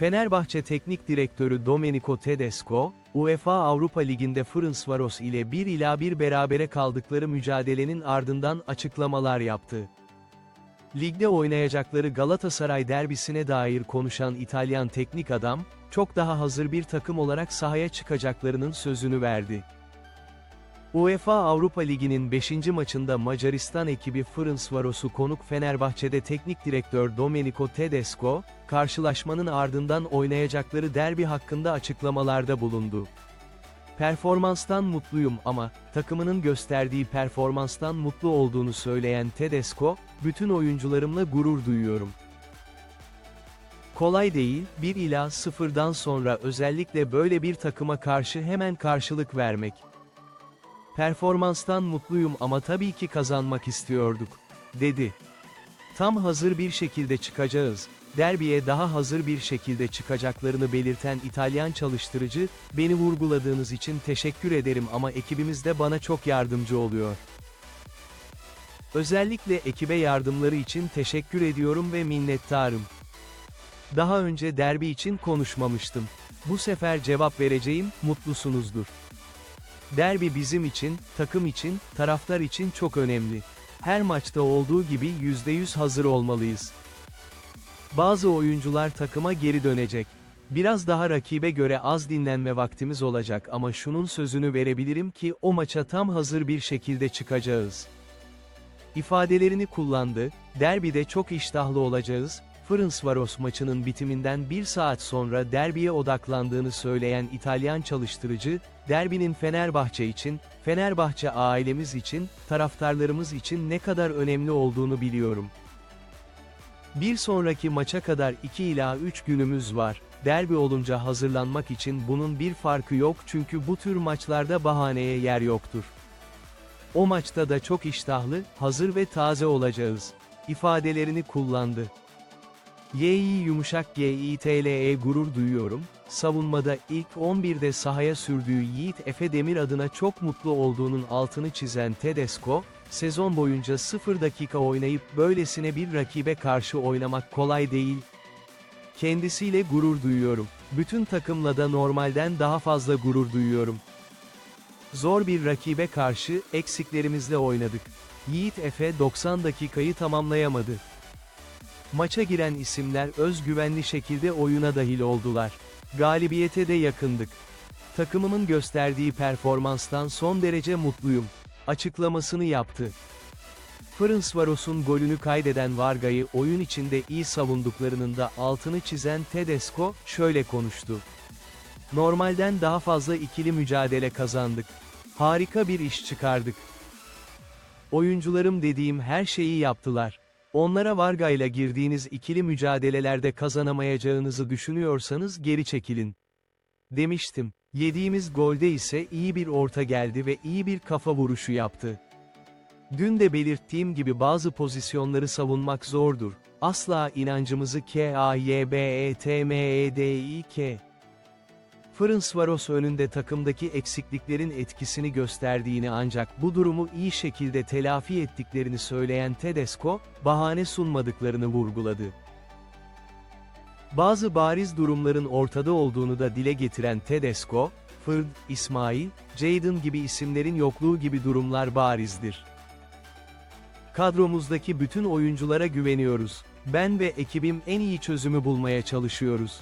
Fenerbahçe Teknik Direktörü Domenico Tedesco, UEFA Avrupa Ligi'nde Ferencvaros ile 1 ila 1 berabere kaldıkları mücadelenin ardından açıklamalar yaptı. Ligde oynayacakları Galatasaray derbisine dair konuşan İtalyan teknik adam, çok daha hazır bir takım olarak sahaya çıkacaklarının sözünü verdi. UEFA Avrupa Ligi'nin 5. maçında Macaristan ekibi Ferencvaros'u konuk Fenerbahçe'de teknik direktör Domenico Tedesco, karşılaşmanın ardından oynayacakları derbi hakkında açıklamalarda bulundu. Performanstan mutluyum ama, takımının gösterdiği performanstan mutlu olduğunu söyleyen Tedesco, bütün oyuncularımla gurur duyuyorum. Kolay değil, 1 ila 0'dan sonra özellikle böyle bir takıma karşı hemen karşılık vermek. Performanstan mutluyum ama tabii ki kazanmak istiyorduk, dedi. Tam hazır bir şekilde çıkacağız. Derbiye daha hazır bir şekilde çıkacaklarını belirten İtalyan çalıştırıcı, beni vurguladığınız için teşekkür ederim ama ekibimiz de bana çok yardımcı oluyor. Özellikle ekibe yardımları için teşekkür ediyorum ve minnettarım. Daha önce derbi için konuşmamıştım. Bu sefer cevap vereceğim, mutlusunuzdur. Derbi bizim için, takım için, taraftar için çok önemli. Her maçta olduğu gibi %100 hazır olmalıyız. Bazı oyuncular takıma geri dönecek. Biraz daha rakibe göre az dinlenme vaktimiz olacak ama şunun sözünü verebilirim ki o maça tam hazır bir şekilde çıkacağız. İfadelerini kullandı, derbide çok iştahlı olacağız, Ferencvaros maçının bitiminden bir saat sonra derbiye odaklandığını söyleyen İtalyan çalıştırıcı, derbinin Fenerbahçe için, Fenerbahçe ailemiz için, taraftarlarımız için ne kadar önemli olduğunu biliyorum. Bir sonraki maça kadar 2 ila 3 günümüz var. Derbi olunca hazırlanmak için bunun bir farkı yok çünkü bu tür maçlarda bahaneye yer yoktur. O maçta da çok iştahlı, hazır ve taze olacağız. ifadelerini kullandı. Yİ yumuşak GİTLE gurur duyuyorum, savunmada ilk 11'de sahaya sürdüğü Yiğit Efe Demir adına çok mutlu olduğunun altını çizen Tedesco, sezon boyunca 0 dakika oynayıp böylesine bir rakibe karşı oynamak kolay değil. Kendisiyle gurur duyuyorum. Bütün takımla da normalden daha fazla gurur duyuyorum. Zor bir rakibe karşı eksiklerimizle oynadık. Yiğit Efe 90 dakikayı tamamlayamadı. Maça giren isimler özgüvenli şekilde oyuna dahil oldular. Galibiyete de yakındık. Takımımın gösterdiği performanstan son derece mutluyum. Açıklamasını yaptı. Ferencvaros'un golünü kaydeden Varga'yı oyun içinde iyi savunduklarının da altını çizen Tedesco, şöyle konuştu. Normalden daha fazla ikili mücadele kazandık. Harika bir iş çıkardık. Oyuncularım dediğim her şeyi yaptılar. Onlara Varga ile girdiğiniz ikili mücadelelerde kazanamayacağınızı düşünüyorsanız geri çekilin. Demiştim. Yediğimiz golde ise iyi bir orta geldi ve iyi bir kafa vuruşu yaptı. Dün de belirttiğim gibi bazı pozisyonları savunmak zordur. Asla inancımızı K-A-Y-B-E-T-M-E-D-İ-K. Ferencvaros önünde takımdaki eksikliklerin etkisini gösterdiğini ancak bu durumu iyi şekilde telafi ettiklerini söyleyen Tedesco, bahane sunmadıklarını vurguladı. Bazı bariz durumların ortada olduğunu da dile getiren Tedesco, Fırd, İsmail, Jadon gibi isimlerin yokluğu gibi durumlar barizdir. Kadromuzdaki bütün oyunculara güveniyoruz. Ben ve ekibim en iyi çözümü bulmaya çalışıyoruz.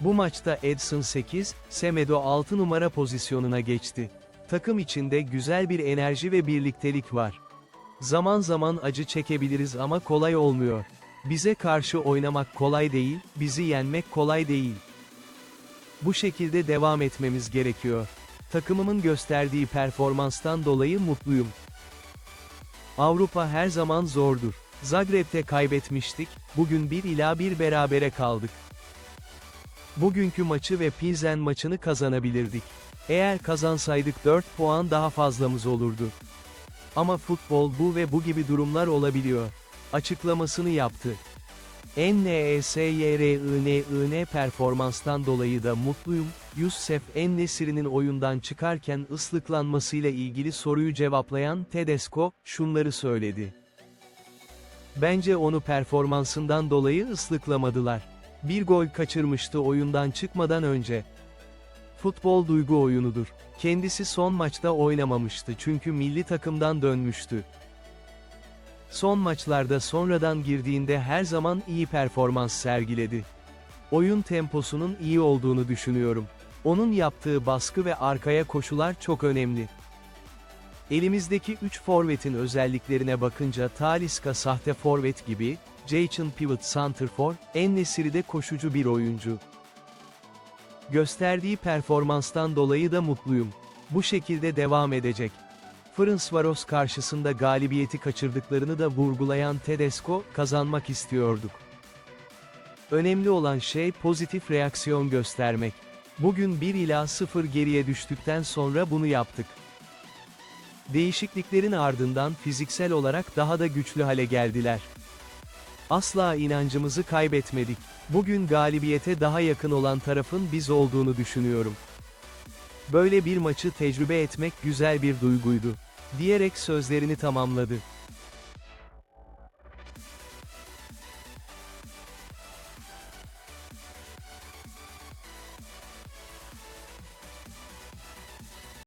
Bu maçta Edson 8, Semedo 6 numara pozisyonuna geçti. Takım içinde güzel bir enerji ve birliktelik var. Zaman zaman acı çekebiliriz ama kolay olmuyor. Bize karşı oynamak kolay değil, bizi yenmek kolay değil. Bu şekilde devam etmemiz gerekiyor. Takımımın gösterdiği performanstan dolayı mutluyum. Avrupa her zaman zordur. Zagreb'te kaybetmiştik, bugün 1 ila 1 berabere kaldık. Bugünkü maçı ve Pilsen maçını kazanabilirdik. Eğer kazansaydık 4 puan daha fazlamız olurdu. Ama futbol bu ve bu gibi durumlar olabiliyor. Açıklamasını yaptı. E NESYRININ performanstan dolayı da mutluyum, Yusuf Ennesiri'nin oyundan çıkarken ıslıklanmasıyla ilgili soruyu cevaplayan Tedesco, şunları söyledi. Bence onu performansından dolayı ıslıklamadılar. Bir gol kaçırmıştı oyundan çıkmadan önce. Futbol duygu oyunudur. Kendisi son maçta oynamamıştı çünkü milli takımdan dönmüştü. Son maçlarda sonradan girdiğinde her zaman iyi performans sergiledi. Oyun temposunun iyi olduğunu düşünüyorum. Onun yaptığı baskı ve arkaya koşular çok önemli. Elimizdeki 3 forvetin özelliklerine bakınca Talisca sahte forvet gibi, Jason Pivot Santrfor, Ennesiri de koşucu bir oyuncu. Gösterdiği performanstan dolayı da mutluyum. Bu şekilde devam edecek. Ferencvaros karşısında galibiyeti kaçırdıklarını da vurgulayan Tedesco, kazanmak istiyorduk. Önemli olan şey pozitif reaksiyon göstermek. Bugün 1 ila 0 geriye düştükten sonra bunu yaptık. Değişikliklerin ardından fiziksel olarak daha da güçlü hale geldiler. Asla inancımızı kaybetmedik. Bugün galibiyete daha yakın olan tarafın biz olduğunu düşünüyorum. Böyle bir maçı tecrübe etmek güzel bir duyguydu. Diyerek sözlerini tamamladı.